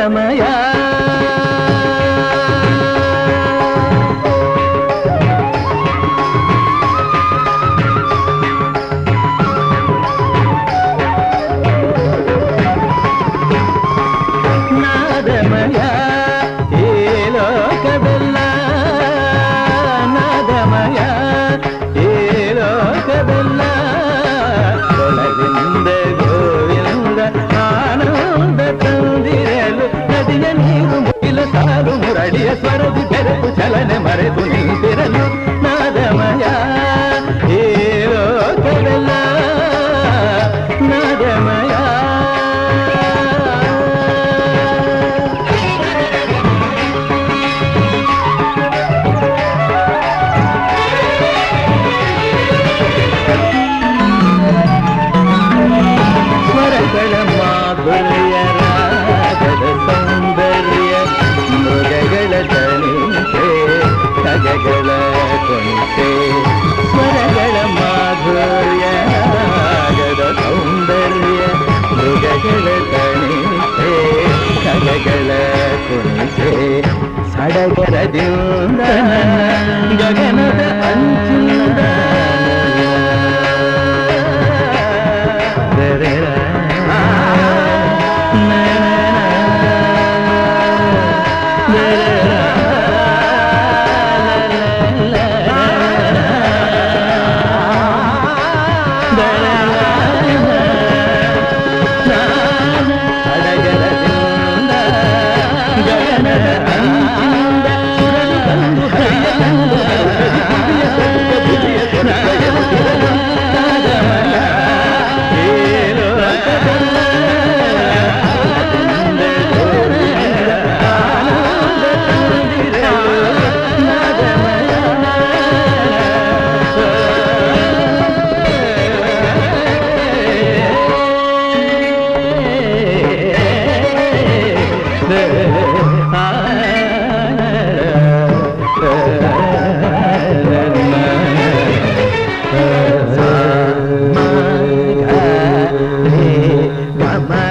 నాదమయ మోది తెరకు చలన మరెదు నీ తెరలు. ಖಗಗಳ ಕೊನಿಸೆ ಸ್ವರಗಳ ಮಾಧುರ್ಯ ರಾಗದ ಸೌಂದರ್ಯ ಮೃಗಗಳ ತನಿಸೆ ಖಗಗಳ ಕೊನಿಸೆ ಸಡಗರದಿಂದ ಗಗನದ ಅಂಚಿಂದ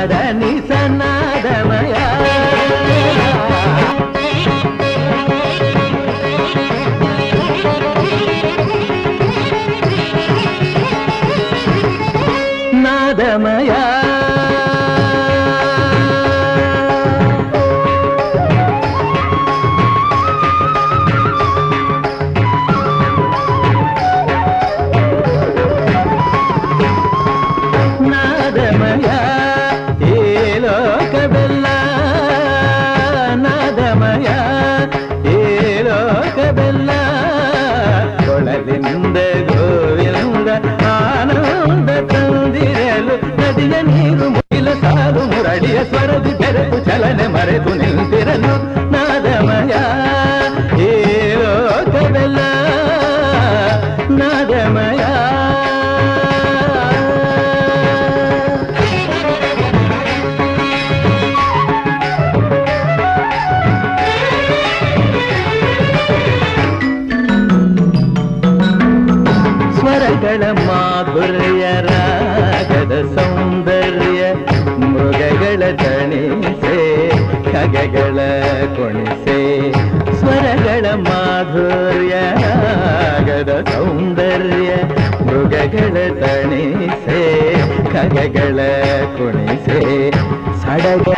గమదని సన్నాదమయ నాదమయా. ಕೊಳಲಿಂದ ಗೋವಿಂದ ಆನಂದ ತಂದಿರಲು ನದಿಯ ನೀರು ಮುಗಿಲು ಸಾಲು ಮುರಳಿಯ ಸ್ವರದಿ ಬೆರೆತು ಚಲನೆ ಮರೆತು ನಿಂತಿರಲು ನಾದಮಯ ಈ ಲೋಕವೆಲ್ಲ ನಾದಮಯ ಸ್ವರಗಳ ಮಾಧುರ್ಯ ರಾಗದ ಸೌಂದರ್ಯ ಮೃಗಗಳ ತಣಿಸೆ ಖಗಗಳ ಕೊಣಿಸೆ ಸ್ವರಗಳ ಮಾಧುರ್ಯ ರಾಗದ ಸೌಂದರ್ಯ ಮೃಗಗಳ ತಣಿಸೆ ಖಗಗಳ ಕೊಣಿಸೆ ಸಡಗ